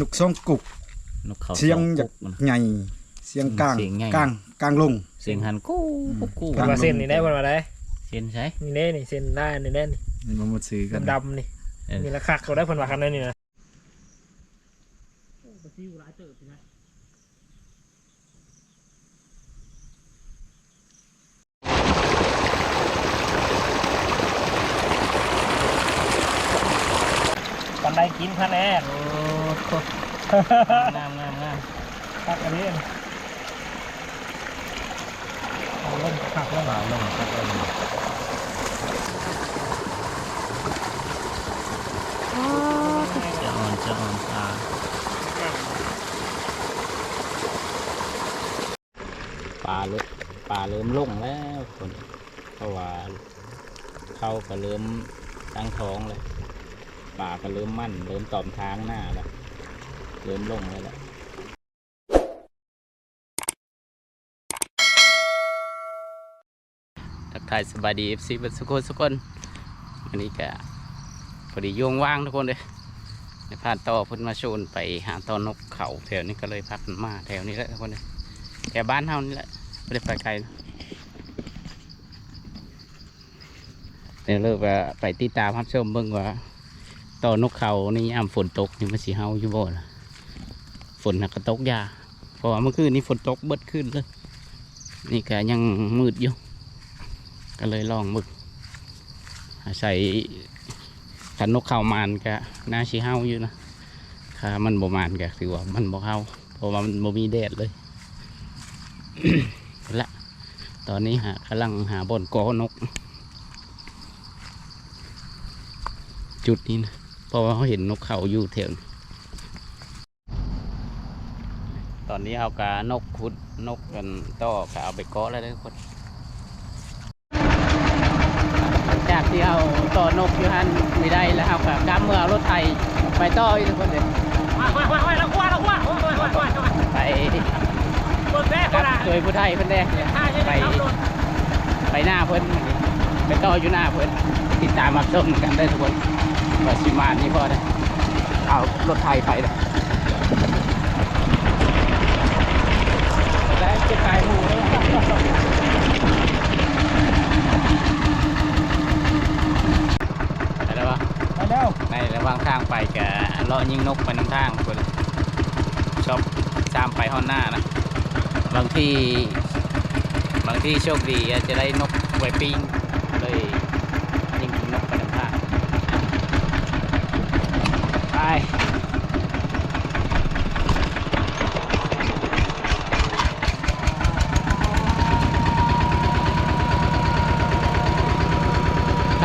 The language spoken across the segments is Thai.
นกสองกุก นกเขาเสียงสอจากกุกใหญ่เสียงกลางเสียงใหญ่ กลางกลางลง เสียงหันกู้กู้กลางมาเส้นนี่ได้บ่มาได้เสียงใช่นี่เน่นี่เส้นได้นี่แน่นี่นี่มันหมดซื้อกันดำๆนี่เออนี่ละคักเราได้ผลว่ากันได้นี่นะปันไดกินคะแนน โอ้โหงามงามงาม คักอันนี้เอาเล่นคักเล่น เปล่าลงครับลงจะอ่อนจะอ่อนตาปลา เริ่มปลาเริ่มลงแล้วคนเพราะว่าเขาก็เริ่มตั้งท้องเลยปลาก็เริ่มมั่น เริ่มตอมทางหน้าแล้วเริ่มลงแล้วแหละทักทายสบายดีเอฟซีบัสุกคนสุกคนวันนี้ก็พอดีโยงว่างทุกคนเลยในผ่านต่อพุ่นมาชวนไปหาตอนนกเขาแถวนี้ก็เลยพักมาแถวนี้แหละทุกคนเลยแถวบ้านเฮานี่แหละ ไม่ได้ไปไกลเดี๋ยเลิกว่าไปติดตามรับชมเบิ่งว่าตอนนกเขานี่ยามฝนตกนี่มันสีเฮาอยู่บ่ล่ะฝนน่ะก็ตกยาเพราะว่าเมื่อคืนนี้ฝนตกเบิดขึ้นเลยนี่ก็ยังมืดอยู่ก็เลยลองมึกใส่ขันนกเขามานก็น่าชีเฮาอยู่นะถ้ามันบ่มานก็ถือว่ามันบ่เฮาเพราะว่ามันบ่มีแดดเลย ละ ตอนนี้หากำลังหาบ่อนกอนก จุดนี้นะเพราะว่าเขาเห็นนกเขาอยู่แถวนี้ตอนนี้เอากานกขุดนกกันต่อก็เอาไปเกาะแล้วเด้คนจากที่เอาต่อนกอยู่หันไม่ได้แล้วครับกับกำเมื่อรถไถไปต่ออีกทุกคนเลยว้ายว้าวว้าวว้าวว้ายว้าว้ายว้ายว้ายไปเปิ ดแม่กัก็บได้โดยผู้ไทยเพิ่นแดงเนี่ยท่าจะไปได้ขับรถไปหน้าเพิ่นไปต่ออยู่หน้าเพิ่นติดตามรับชมกันได้ทุกคนว่าสิมานี่พอได้เอารถไถไปเลยแล้วจะขายหมูแล้วไปแล้วปะไปแล้วในระหว่างทางไปแกเลาะยิงนกไปน้ำทางคนชอบตามไปฮอนหน้านะ บางที่บางที่โชคดีอาจจะได้นกไวปิ้งเลยยิงนกไปน้ำทางไป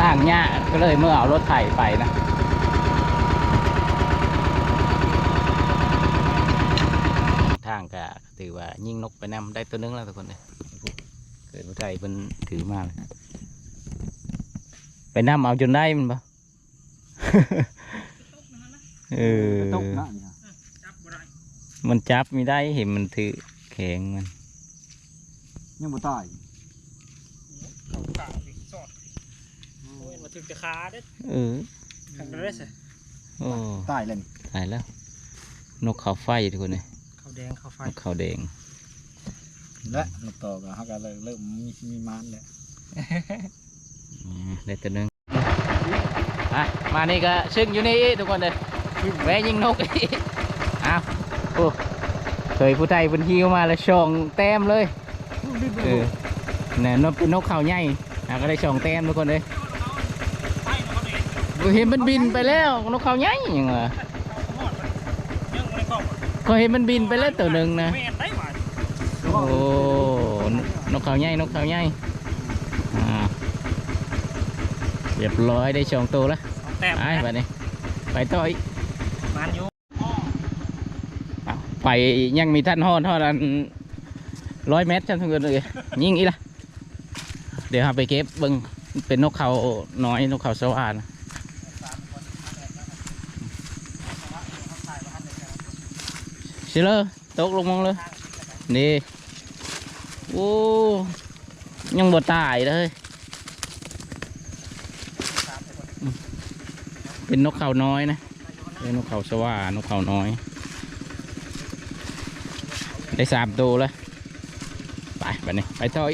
ทางเนี้ยก็เลยเมื่อเอารถไถไปนะ ทางก็ถือว่ายิงนก ไปนำได้ตัวหนึงแล้วทุกคนเลยเกิดผู้ไทยเป็นถือมาเลยไปนำเอาจนได้มันปะเออตกนะเนี่ยจับบ่ได้มันจับไม่ได้เห็นมันถือแข็งมันยังบ่ตายเอาขาดิสอดโอ้ยมาถึงจะขาเด้เออขังได้สิโอ้ตายเลยนี่ตายแล้ว นกเขาไฟทุกคนเลยเขาแดงเขาไฟนกเขาแดง และนกต่อก็ฮักกันเลยเริ่มมีมีมานแล้วอืมได้ตัวหนึงอะมานี่ก็ชึ่งอยู่นี่ทุกคนเลยแวะยิงนกอีกอ้าวโอ้เคยผู้ไทยเป็นฮิวมาแล้วช่องแต้มเลยเออเนี่ยนกเป็นนกเขาใหญ่อะก็ได้ช่องแต้มทุกคนเลยบ่เห็นมันบินไปแล้วนกเขาใหญ่ยังไงยังไม่ได้เข้าก็เห็นมันบินไปแล้วตัวหนึ่งนะ ไม่เห็นได้หว่า โอ้นกเขาใหญ่นกเขาใหญ่อ่าเรียบร้อยได้ช่องตัวแล้วสองแต้มไปไปนี่ไปต่ออีกมันอยู่เอาไปยังมีท่านฮอดฮอดอันร้อยเมตรท่านทุกคนเลยยิงอีละเดี๋ยวเราไปเก็บเบิ้งเป็นนกเขาน้อยนกเขาสว่านชิเลอร์ตกลงมองเลยนี่ โอ้ยังบดตายเลย เป็นนกเขาน้อยนะเป็นนกเขาสว่านกเขาน้อย ได้สามตัวแล้วไปไปนี่ไปต่อย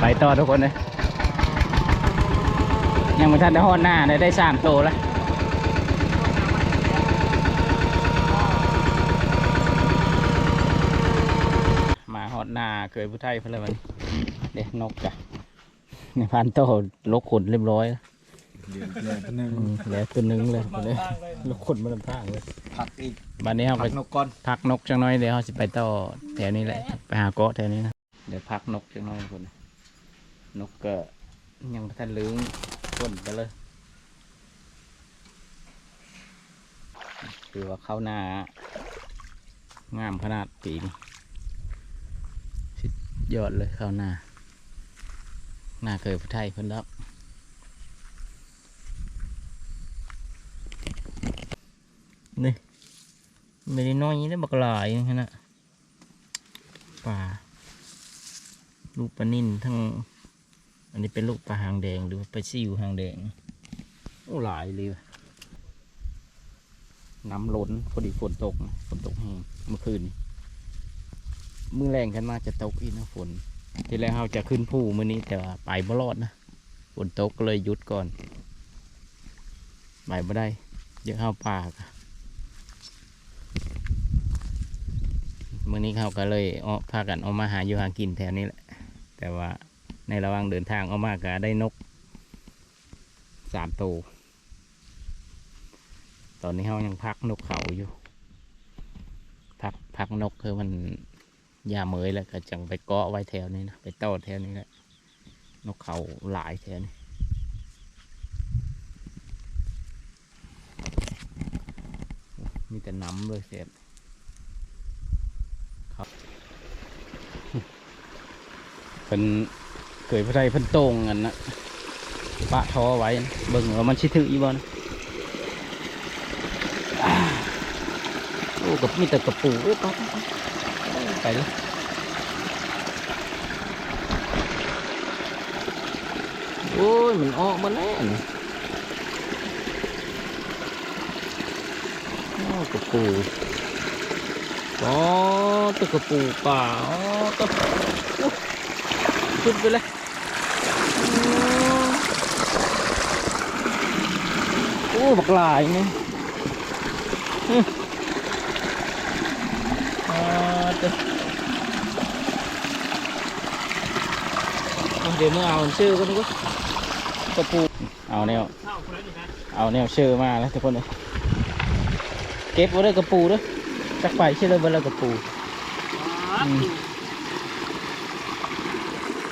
ไปต่อทุกคนเลยยังไม่ทันได้หอนหน้าเลยได้สามตัวแล้ว ยผู้ไทยเพื่อนเลยมันเด็กนกจ้ะในพันโตลกขนเรียบร้อยแล้วเดี๋ยวเดี๋ยวนึงอืมแล้วตัวหนึงเลยมันเลยตั้งเลยลกขนมาลำทางเลยผักอีกบัดนี้เราผัไปกนกก้อนพักนกจังน้อยเดี๋ยวเราจะไปต่อแถวนี้แหละไปหาเกาะแถวนี้นะเดี๋ยวพักนกจังน้อยคนนกก็ยังบ่ทันลืมพ่นไปเลย คือว่าเข้าหน้างามขนาดปีนี้สุด ยอดเลยข้าหน้า หน้าเคยผู้ไทยเพิ่นแล้วนี่ไม่ได้น้อยได้บักหลายนะฮะปลาลูกปลานิ่นทั้ง อันนี้เป็นลูกปลาหางแดงหรือปลาซิวหางแดงโอ้หลายเลยน้ำล้นพอดีฝนตกฝนตกแห้งเมื่อคืนนี้ มือแรงกันมาจะตกอีกนะฝน ที่แรกเราจะขึ้นผู้มือนี้แต่ว่าไปบ่รอดนะฝนตกก็เลยหยุดก่อนไปบ่ได้เดี๋ยวเข้าป่ากมื่อนี้เขาก็เลยเอาพากันเอามาหาอยู่หากินแถวนี้แหละ แต่ว่าในระหว่างเดินทางเอามาก็ได้นกสามตัวตอนนี้เขายังพักนกเขาอยู่ พักพักนกคือมัน ยาเมยแล้วก็จังไปเกาะไว้แถวนี้นะไปเต้อแถวนี้แหละนกเขาหลายแถวนี้มีแต่น้ำเลยเสร็จครับเพิ่นเคยพระไทยเพิ่นโต่งกันนะปะท้อไว้เบิ่งว่ามันชิถืออีบ่นะโอ้กับมีแต่กระปูเอ้ยปั๊บ ไปเลยโอ้ย มันออกมาแล้วนี่โอ้กระปูอ๋อตะกระปูป่าอ๋อตะขึ้นไปเลยโอ้บักลายนี่อื้ออ่า เดี๋ยวเอาเดี๋ยวมึงเอาชื่อกันก็กระปูเอาแนวเข้าคนละนี่นะเอาแนวชื่อมาแล้วทุกคนเลยเก็บไว้เลยกระปูด้วยจักไปชื่อเลยเบอร์ละกระปูอ๋ออืม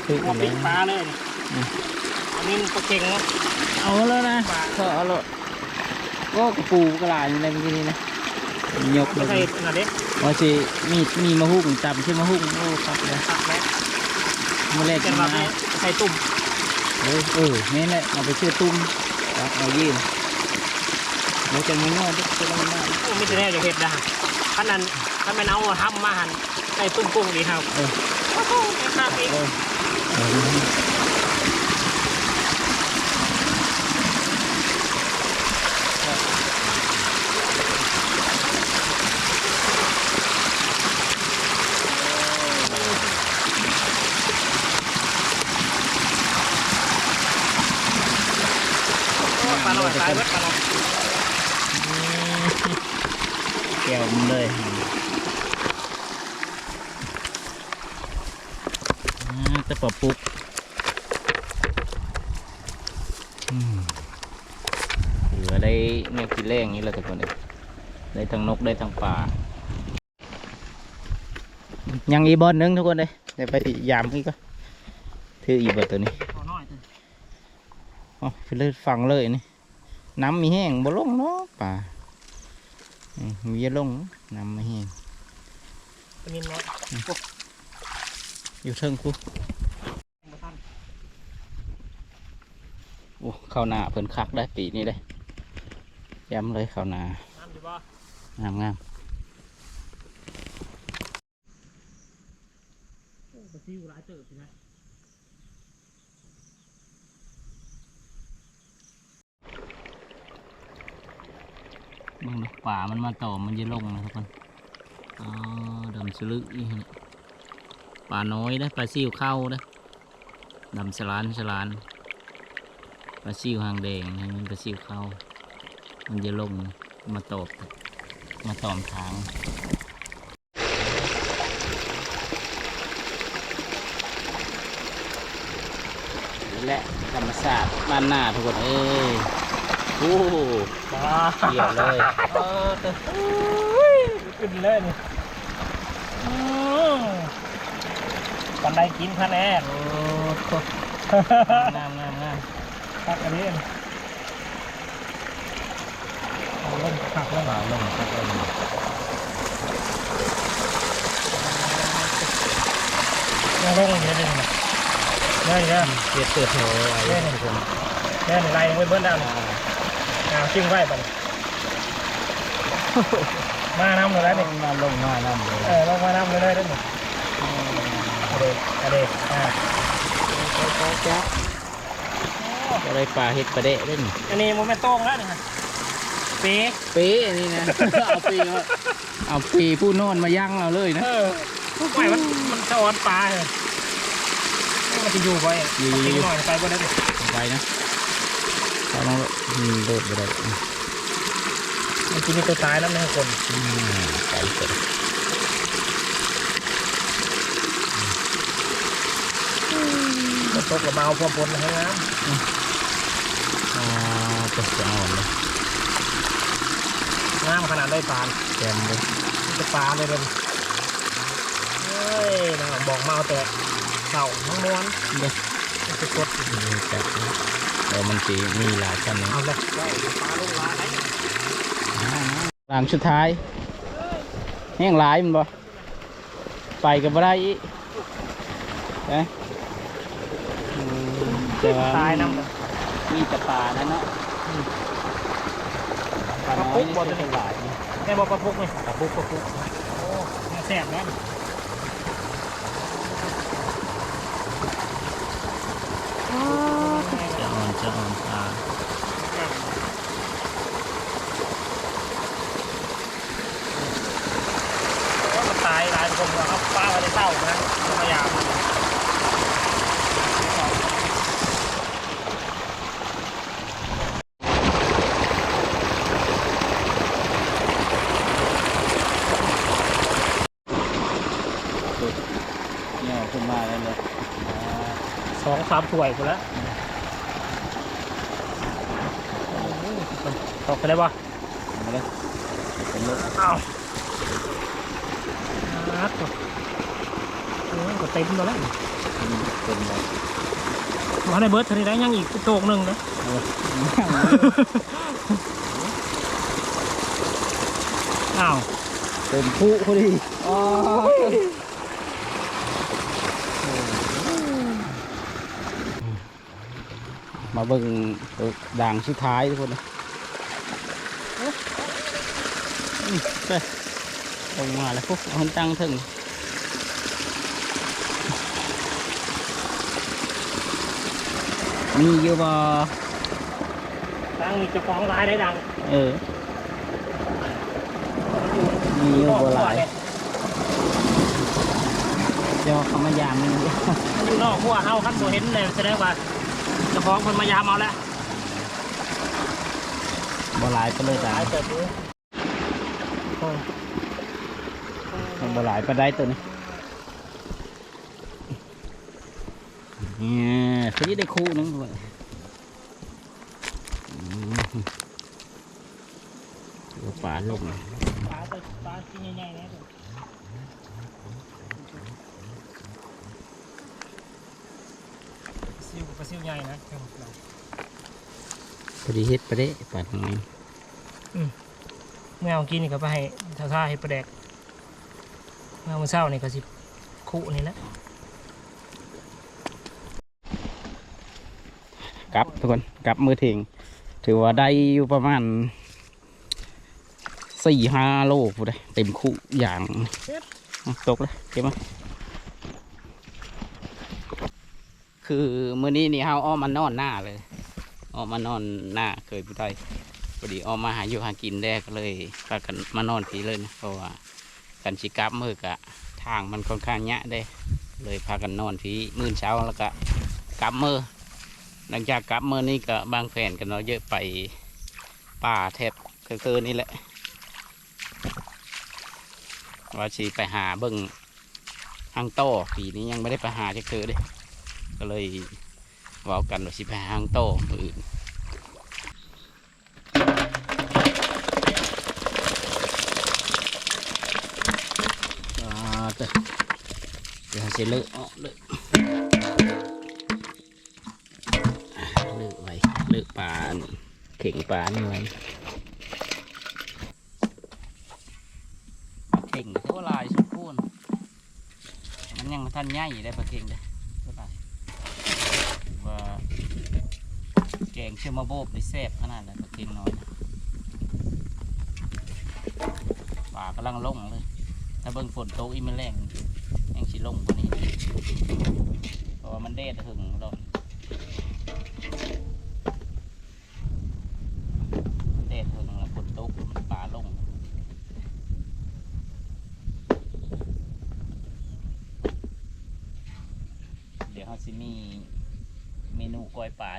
คือหัวอันปินี้กปลาเลยนี่อันนี้มันปลาเก่งเนาะเอาแล้วนะก็เอาและก็กระปูกระลาอยู่ในเมื่อกี้นี้นะยกเลไม่ยใช่ขนาดนี้ ว่าสิมีมีมะฮุ่งจำใช่มะฮุ่งโอ้ครับเลยตักแล้วมื่อแรกเกิกิดนมามาใส่ตุ่มเออเออนี่แหละเอาไปเชื่อตุ้มครับเอายื่นเราจะไม่นอดก็ต้องนอดโอ้ไม่ใช่แน่จะเห็ดนะท่านนั้นท่านไม่เอาทำมาหันใส่ตุ่มกุ้งดีครับเออโอ้โหแม่ค้าเอง เออเออปลาหน่อยตายเบิดปลาหน่อย แก้วมันเลยอ่าจะปะปุ๊บอืมเหลือได้แนวกินแรงอย่างนี้แหละทุกคนเลยได้ทั้งนกได้ทั้งปลา ยังอีบอลหนึงทุกคนเลยเดี๋ยวไปยามอีกก็ถืออีบอลตัวนี้อ๋อไปเลยฟังเลยนี่น้ำมีแห้งบ่ลงเนาะป่ามีลงน้ำไม่แห้งนินน้อยอยู่เทิงกูโอ้ข้าวนาเพิ่นคักได้ปีนี้เลยย้ำเลยข้าวนางามงาม โอ้ปลา ซิวหลายเติบสินะอมึงป่ามันมาต่อมันจะลงนะทุกคนอ๋อดำสลึกนี่ฮะป่าน้อยนะปลาซิวเข้านะดำสลานสลานปลาซิวหางแดงนี่มันปลาซิวเข้า มันจะลงมาตอบมาตอมทาง และธรรมศาสตร์บ้านหน้าทุกคนเอ้ยโอ้โหมาเกี่ยวเลยเออเด้ออุ้ยขึ้นเลยนี่อืมปันไดกินคะแนนโอ้โหงามงามงามตักอันนี้เอาลงขักลงป่าลงครับลงยังลงอยู่เลย นี่เนี่ยเนี่ยเกียรติเติร์โถไว้ทุกคนเนี่ยนี่ไล่ยังไม่เบิ้ลด้เลยเอาจิ้งไว้ปนมาน้ำเลยได้นี่มาลงมาน้ำเลยเออลงมาน้ำเลยได้ได้นี่อะเดะอะเดะอ่าก็เลยป่าเห็ดประเดะเล่นอันนี้โมเมนต์โต้งแล้วนี่ฮะปีปีอันี่นะเอาปีเอาปีผู้นอนมายั่งเราเลยนะเออไม่มันมันจะอ่อนปลาเลย มันจะอยู่ไว้อะอยู่อยู่ทิ้งอยู่ หน่อยไปบนนั้นดิไปนะเขาต้องอืมโดดไปเลยมันจะมีตัวตายแล้วนะคนอืมไปเสร็จมันตกกับเมาพอปนนะฮะอ๋อตัวเสียงอ่อนเลยงามขนาดได้ปลาแกมเลยมันจะปลาเลยเลยเฮ้ยนะบอกเมาแต่ เต่าทั้งม้วนเด้อมันจะกดนี่จับนะเดี๋ยวมันสีมีหลายชั้นนี้เอาเลยปลาลงลายไหนหลังสุดท้ายแห้งหลายมันบ่ไปกับบ่ได้อีกเอ๊ะอืมแต่ว่าตายน้ำเลยมีแต่ป่านั่นเนาะป่าน้อยนี่เป็นหลายนะแม่บอกปลาพุกไหมปลาพุกปลาพุกโอ้เนี่ยแซ่บแล้ว จะอ่อนจะอ่อนตาตายหลายคนแล้วครับป้าไม่ได้เศร้านะพยายาม เนี่ยขึ้นมาแล้วเลยอ่า สองสามถ้ วยหมดแล้วตกไปได้ปะมาเลยเป็นลูกอ้าวนัดตัวโอ้ยก็เต็มแล้วเป็นเลยมาในเบิร์ดเทานี้ได้ยังอีกโตกหนึ่งนะอ้าวเป็นผู้พอดีอ๋อ มาเบิ่งตัวด่างสุดท้ายทุกคนนะอืมไปลงมาแล้วพวกเอาคนตั้งถึงมีอยู่บ่ดังมีเจ้าของร้ายได้ดัง เออ มีอยู่บ่หลายเดี๋ยวเขามายามมันมันอยู่นอกหัวเฮาขั้นตัวเห็นเลยแสดงว่าเจ้าของคนมายามเอาแล้วบ่หลายก็เลยจ้าหลายเติบอยู่โอ้ยบ่หลายก็ได้ตัวนี้เนี่ยเขาจะได้คู่หนึงด้วยอืมดูป่าลงปลาตัวปลาที่ใหญ่ๆนะ ปลาซิวใหญ่นะพอดีเฮ็ดไปได้ป่าทางนี้เมื่อเอากินนี่ก็ไปให้ท่าท่าให้ประแดกเมื่อมื้อเช้านี่ก็สิคุนี่แหละกลับทุกคนกลับมือถึงถือว่าได้อยู่ประมาณสี่ห้าโลพูดเลยเต็มคู่อย่างอะตกเลยเก็บมา คือมื้อนี้นี่เฮาอ้อมมานอนหน้าเลยอ้อมมานอนหน้าเคยผู้ใดไปอดีออกมาหาอยู่หากินได้ก็เลยพากันมานอนพีเลยนะเพราะว่ากันชิกลับมือกะทางมันค่อนข้างยะได้ เลยพากันนอนพีมื่นเช้าแล้วก็กลับมือหลังจากกลับมือนี่ก็บางแฟนกันเนาะเยอะไปป่าแทบคือนี่แหละว่าชีไปหาเบิ้งหางโต้ปีนี้ยังไม่ได้ไปหาจะคือเด้ ก็เลยว่ากันว่าสิไปหาหางโตมืออื่นเด้อเดี๋ยวจเลิกออกเลิกเลิกไว้เลิกปลาเข่งปลานี่ไว้เข่งเท่าลายสมพูนมันยังบ่ทันใหญ่ได้ปลาเข่งได้เท่าลายว่าื่อมาโบบได้แซบขนาดนั้นปลาเข่งน้อยป่ากำลังลงเลย ถ้าเบิ่งฝนตกอีมันแรงยังสิลงกว่านี้เพราะว่ามันเด็ดหึงเรามันเด็ดถึงแล้วฝนตกป่าลงเดี๋ยวเขาสิมีเมนูกล้อยปลา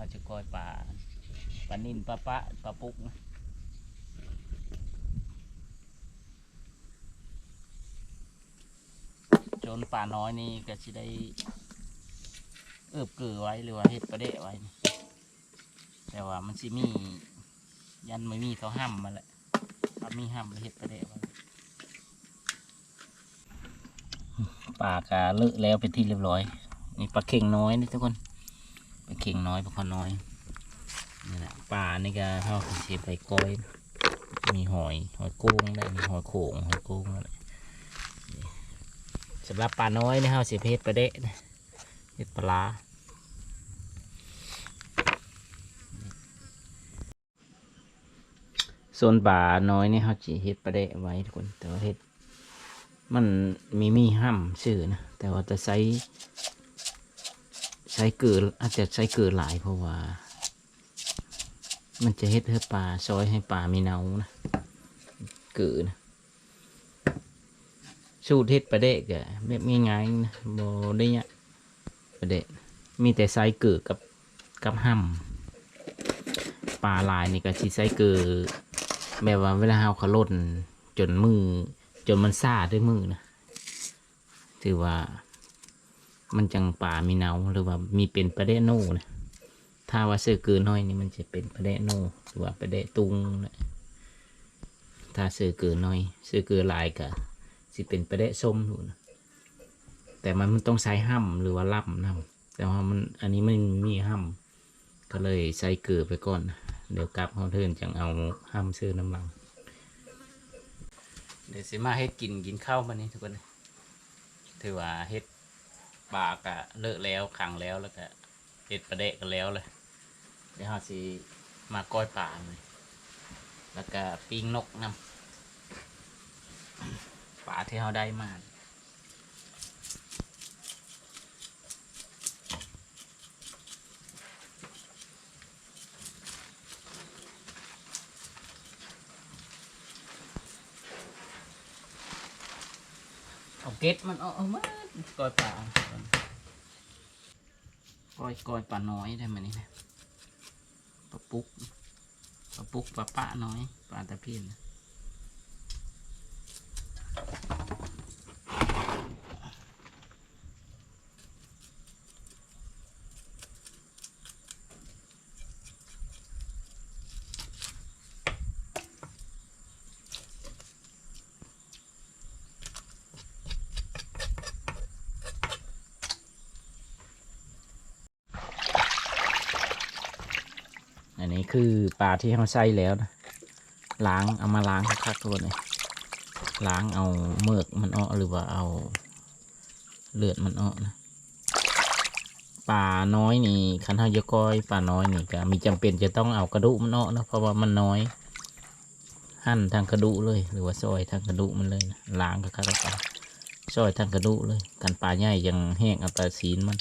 เขาจะกอยปลาปลานินปลาปะปลาปุกนะจนปลาน้อยนี่ก็จะได้เอิบเกลือไว้หรือว่าเห็ดประเดะไว้ แต่ว่ามันสิมี ยันไม่มีเขาห้ามมาแหละถ้ามีห้ามเห็ดประเดะไว้ปลากาเลอะแล้วเป็นที่เรียบร้อย นี่ปลาเข่งน้อยนี่ทุกคน เข่งน้อยปลาคอน้อยนี่แหละปลานี่ก็เขาเสียไปก้อย มีหอยหอยกุ้งได้มีหอยโขงหอยกุ้งอะไรสำหรับปลาน้อยนี่เขาเสียเพชรประเดะเพชรปลาส่วนปลาน้อยนี่เขาจีเฮ็ดประเดะไว้ทุกคนแต่ว่าเฮ็ดมันมีมีห้ำชื่อนะแต่ว่าจะใช้ ช้เกลืออาจจะใช้เกลือหลายเพราะว่า มันจะเฮ็ดให้ปลาซอยให้ปลามีเนานะเกลือนะสูตรเฮ็ดประเดะกะแบบง่ายๆนะโบได้เนี่ยประเดะมีแต่ใส่เกลือกับกับห้ำปลาลายนี่ก็สิใส่เกลือแบบว่าเวลาเอาขาล่นจนมือ จนมันซาด้วยมือนะถือว่า มันจังป่ามีเนาหรือว่ามีเป็นประเดโน่นะถ้าว่าเสื้อเกินน้อยนี่มันจะเป็นประเดโน่หรือว่าประเดตุงนะถ้าเสื้อเกินน้อยเสื้อเกินลายก็สิเป็นประเดส้มอยู่นะแต่มันมันต้องใช้ห้ำหรือว่าล่ำนะแต่ว่ามันอันนี้ไมันมีห้ำก็เลยใส่เกลือไปก่อน เดี๋ยวกลับเขาเทินจังเอาห้ำซื้อน้ำลัง เดี๋ยวสิมาเฮ็ดกินกินข้าวมานี่ทุกคนถือว่าเฮ็ด ปลากะเลิกแล้วขังแล้วแล้วก็เฮ็ดประเดะกันแล้วเลยเดี๋ยวเราสิมาก้อยปลาเลยแล้วก็ปิ้งนกนำปลาที่เราได้มาเอาเก็ดมันออามา ก้อยปลาก้อยก้อยปลาน้อยได้ไหมนี่นะปลาปุ๊กปลาปุ๊กปลาปะน้อยปลาตะเพียนนะ คือปลาที่เขาใส่แล้วนะล้างเอามาล้างคักตัวนี้ล้างเอาเมือกมันออกหรือว่าเอาเลือดมันออกนะปลาน้อยนี่คันเฮาจะก้อยปลาน้อยนี่ก็มีจำเป็นจะต้องเอากระดูกมันออกนะเพราะว่ามันน้อย หั่นทางกระดูกเลย หรือว่าซอยทางกระดูกมันเลยนะล้างคักๆแล้วก็ซอยทางกระดูกเลยกันปลาใหญ่ยังแห้งเอาแต่ศีลมัน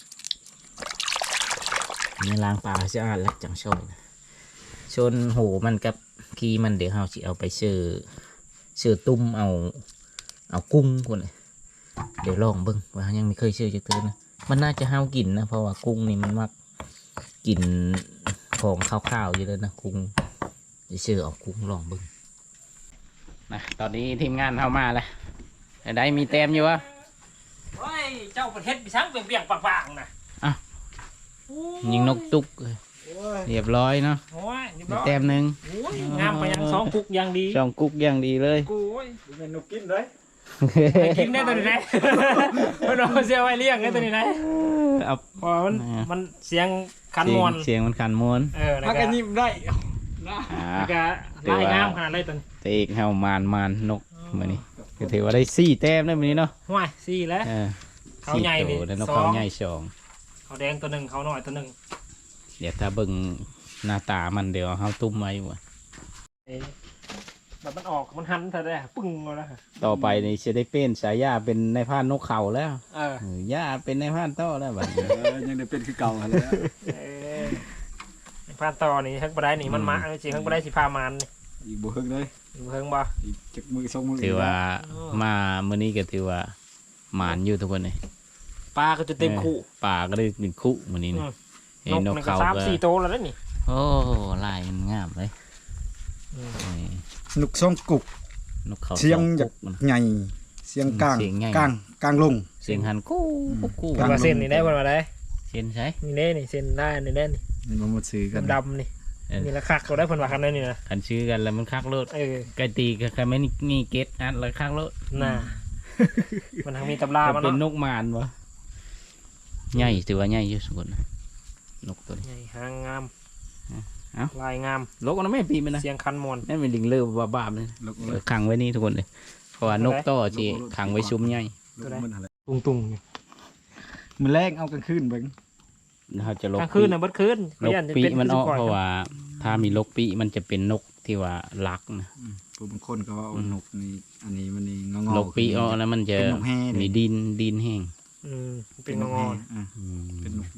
นี่ล้างปลาให้สะอาดแล้วจังซอยนะ ชนโหมันกับขี้มันเดี๋ยวเราสิเอาไปเชื่อเชื่อตุ้มเอาเอากุ้งคนน่ะเดี๋ยวลองเบิ่งว่ายังไม่เคยเชื่อจักเทื่อนะมันน่าจะห้าวกินนะเพราะว่ากุ้งนี่มันมักกินของข้าวๆอยู่เลยนะกุ้งเดี๋ยวเชื่อเอากุ้งลองเบิ่งนะตอนนี้ทีมงานเข้ามาแล้วได้มีเต็มอยู่วะโอ้ยเจ้าประเทศพี่ช้างเปลี่ยงๆปากๆนะอะโอ้ยิงนกตุกเลย เรียบร้อยเนาะโอ้ยเรียบมีร้อยแต้มหนึ่งโอ้ยงามไปยังสองกุกอย่างดีช่องกุ๊กอย่างดีเลยกูโอ้ยเป็นนกกินเลยไปกินได้ตัวนี้ไหนมันเอาเสียไว้เลี้ยงได้ตัวนี้ไหนเอาเพราะมันอ่ามัมันเสียงคันมวนเสียงมันขันมวนเออแล้วถ้าก็กันยิ้มได้อ่าแล้วก็ลายงามขนาดไรตัวนี้แต่อีกเฮามานมานนกมือนี้ก็ถือว่าได้สี่แต้มได้มือนี้เนาะห้วยสี่แล้วเออเขาใหญ่สี่นี่ตัวแล้วนกสอเขางใหญ่สองเขาแดงตัวหนึ่งเขาหน่อยตัวหนึ่ง เดี๋ยวถ้าเบิ่งหน้าตามันเดี๋ยวเฮาตุ้มไว้ว่ะเอ๊ะแบบมันออกมันหันเธอได้ปึ้งมาแล้วต่อไปนี่จะได้เป็นสายยาเป็นในายพรานนกเขาแล้วเออเออย่าเป็นในายพรานต่อแล้วบัดนี้ เออยังได้เป็นคือเก่าหั่นแหล้วเออพานต่อนี่ทั้งบได้นี่มันมาจริงทั้งบได้สิพามันนี่อีกบ่ฮึกเลยอยู่เพิ่งบ่ อีกจักมือสองมือถือว่าอ๋อ มามื้อนี้ก็ถือว่าหมานอยู่ทุกคนเลยปลาก็จะเต็มคู่ ป่าก็ได้เป็นคุมื้อนี้อืนี่มเห็ นนกนกมันก็เขาสามก็สี่โตวแล้วนี่โอ้ลายมันงามเลยอืมนี่นกสองกุกนกเขาเสียงสออยากกุ๊กมันใหญ่เสียงกลางเสียงใหญ่กลางกลางลงเสียงหันกู้กู้กู้กลางว่าเส้นนี่ได้บ่มาได้เสียงใช่นี่เด้นี่เส้นได้นี่ได้นี่มันมาหมดซื้อกันดำๆนี่เออนี่ละคักก็ได้เพิ่นว่าคันนั้นนี่นะคันชื่อกันแล้วมันคักโลดเออไกตีก็แค่ไม่นี่เก็ตอันแล้วคักโลดน่ะมันทั้งมีตำราก็มันเป็นนเนาะกหมานวะใหญ่ถือว่าใหญ่อยู่สุดนะ นกตัวนี้ใหญ่หางงามเอ้าลายงามลกมันไม่ปีมันนะเสียงคันมวนนั่นเป็นลิงเลือบบ้าๆเลยลกเออขังไว้นี่ทุกคนเลยเพราะว่านกต่อจีขังไว้ซุ้มใหญ่ลกมันอะไรตุงๆนี่มันแรงเอากลางคืนเบิ่งเขาจะลกกลางคืนน่ะเบิดคืนลกยัจะปีเป็มันออกสิบกเพราะว่า ถ้ามีลกปีมันจะเป็นนกที่ว่ารักนะอืมผู้บางคนก็ว่าเอาอืมนกนี่อันนี้มันนี่งอๆลกปีออกแล้วมันจะเป็นนกแห่ดิมีดินดินแห้งอืมเป็นงนอกแห่งอะอืมเป็นนก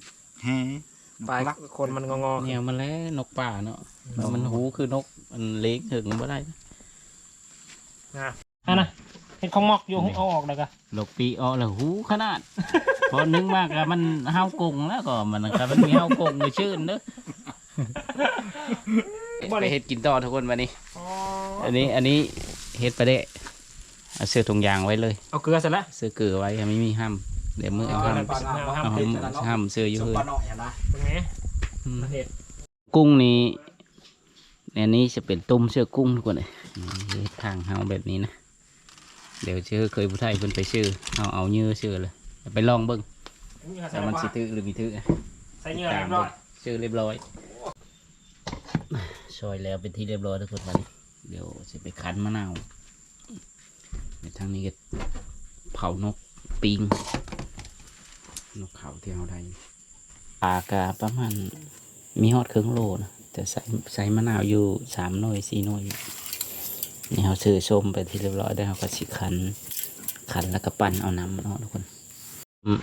แห่นก ปลายลักคนมันงองอเนี่ยมันแล้วนกป่าเนาะแล้วมันหูคือนกมันเล็กถึงบ่ได้อะอะนะเห็นของมอกอยู่เอาออกเลยกะลกปีออกแล้วหูขนาด พอนึกมากอะมันเฮากงแล้วก็มันก็มันมีเฮากงเลยชื่นเด้อไปเฮ็ดกินต่อทุกคนวันนี้อ๋ออันนี้อันนี้เฮ็ดไปได้เอาเสื้อถุงยางไว้เลย เอาเกลือเสร็จแล้วเสื้อเกลือไว้ไม่มีห้าม เดี๋ยวมือเอาห้ามปลาหน้าบ่ห้ามเอาห้ามห้ามเสื้ออยู่สมเลยปลาหน่อยอะนะตรงนี้อืมประเทศกุ้งนี้อันนี้จะเป็นต้มเสื้อกุ้งทุกคนเลยนี่ทางเฮาแบบนี้นะ เดี๋ยวชื่อเคยผู้ไทยเพิ่นไปชื่อเอาเอาเนื้อชื่อเลยไปลองเบิ่งนี่ก็ใส่แต่มันปลาสิถือหรือมีถือใส่เนื้อเรียบร้อยชื่อเรียบร้อยซอยแล้วเป็นที่เรียบร้อยทุกคนวันนี้เดี๋ยวจะไปคั้นมะนาวในทางนี้ก็เผานกปิง นกเขาที่เอาได้ปลากาประมาณมีฮอดครึ่งโลนะแต่ใส่ใส่มะนาวอยู่สามหน่วยสี่หน่วยอยู่นี่เขาซื้อส้มไปที่เรียบร้อยได้วเขาก็สิคั้นคั้นแล้วก็ปั่นเอาน้ำมันออกทุกคนอืม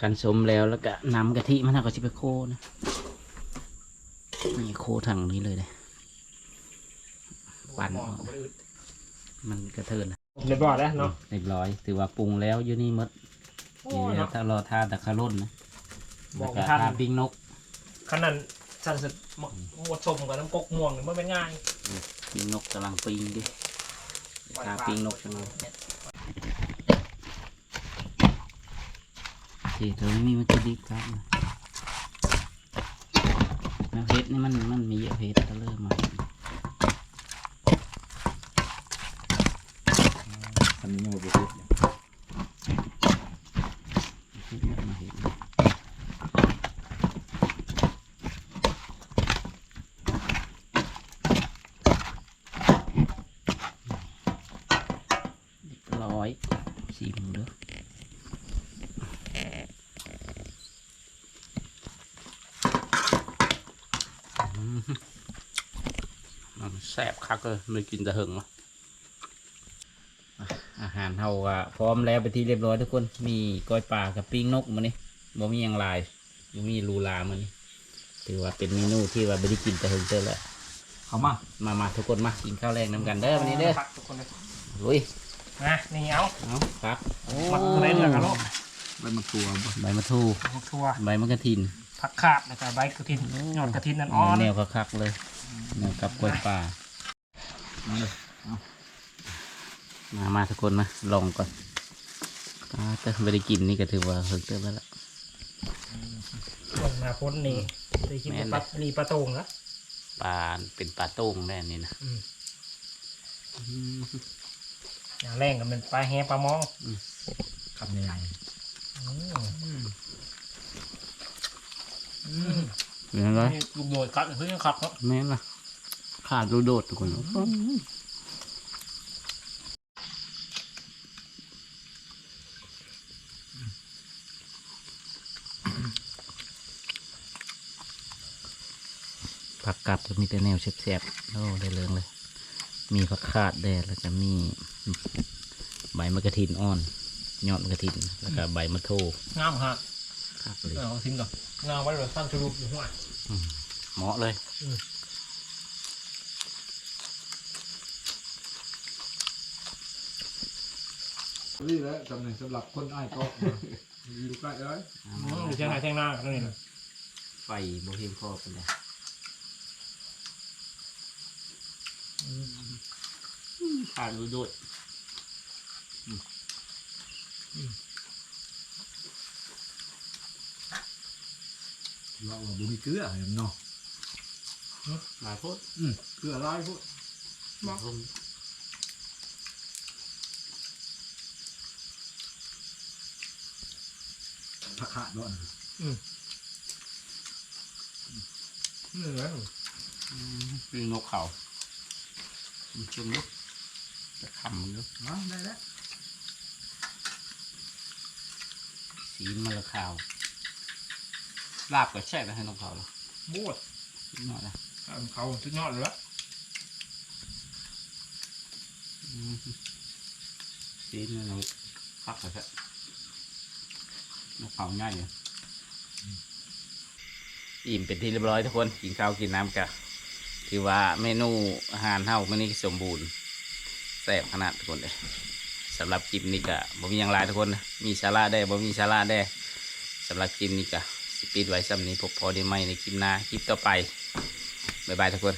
กันสมแล้วแล้วก็น้ำกะทิมันเอาก็จะไปโคนะนี่โคถังนี้เลยเลยปั่นออกมันกระเทินนะเรียบร้อยแล้วเนาะเรียบร้อย ถือว่าปรุงแล้วอยู่นี่หมด โอ้นี่เนาะ ถ้ารอทาตะคาร่นนะบแล้วอกก็ไม่ทัน ทาปิ้งนกขนาดสันสุดหมดชมกับน้ำกกม่วงนี่มันเป็นง่ายปิ้งนกกำลังปิ้งดิทาปิ้งนกจังเลยที่ตรงนี้มีมันจะดีครับแม่เพชรนี่มันมันมีเยอะเพชรก็เริ่มมา อันนี้ยังบ่เฮ็ดเลย มาเห็นเรียบร้อยสี่มือเด้ออืมมันแซ่บคัก เลยไม่กินแต่หึงเนาะอาหารเฮาอะพร้อมแล้วไปนที่เรียบร้อยทุกคน มีก้อยปลากับปิ้งนกมานี่บ่มีหยังหลายบ่มีลูลามานี่ถือว่าเป็นเมนูที่ว่าไม่ได้กินแต่เฮิงเตอร์แล้วเขามา มามาทุกคนมากินข้าวแรงน้ำกันเด้อวันนี้เด้อพักทุกคนเลยลุยนะนี่เอาเอาครับมักเล่นแล้วกันลูกใบมะกรูดบ่ใบมะทูทัวใบมะกระถินผักขาดแล้วก็ใบกระถินยอดกระถินนั่นอ่อนแนวคักๆเลยแนวกับกล้วยป่า มาเลยมามาทุกคนมาลองก่อนอ่าแต่ไม่ได้กินนี่ก็ถือว่าเฮิงเตอร์แล้วล่ะลงมาพ้นนี่ได้คิดแม่ว่านปลานี่ปลาโตงนะปลาเป็นปลาโต้งแน่นี่นะอืมอย่างแรงก็เป็นปลาแฮปลามองคำใหญ่อืมเป็นไงนี่ลูกโดดกัดเพื่อนขับเนาะแม่นล่ะ ขาดรูโดดทุกคนผักกัดก็มีแต่แนวแซ่บๆโอ้ได้เรื่องเลย มีผักขาดแดดแล้วก็มี ใบมะกระถินอ่อน ยอดมะกระถิน แล้วก็ใบมะโทงามฮะคักเลยเอาทิ้งก่อนงามไว้เลยสร้างชุรุปอยู่หัวเหมาะเลย นี่แหละจำหนึ่งสำหรับคนอ้ายก็อยู่ใกล้เลยอยู่เชียงรายเชียงหน้ากันนี่นะไฟโบเฮมพอเป็นไงขาดรูโดดเราว่าบุมีเกลือเห็นเนาะมาพูดอืมเกลือลายพวกมา พูดผักขาดด้วยนี่แหละคือนกเขามันจุ่มลุกจะขำอยู่อ๋อได้แล้วสีมะละขาวลาบก็แช่ไปให้นกเขาหรอบูดหน่อยละเขาสุดยอดเลยละสีมันนกพักไปแค่นกเขาง่ายอยู่อิ่มเป็นที่เรียบร้อยทุกคนกินข้าวกินน้ำกันถือว่าเมนูอาหารเฮามื้อนี้สมบูรณ์แซ่บขนาดทุกคนเลยสำหรับคลิปนี้ก็บ่มีอย่างไรทุกคนนะมีสาระได้บ่มีสาระได้สำหรับคลิปนี้ก็สปีดไว้ซ้ำนี้พบพอได้ไหมในคลิปหน้าคลิปต่อไปบ๊ายบายทุกคน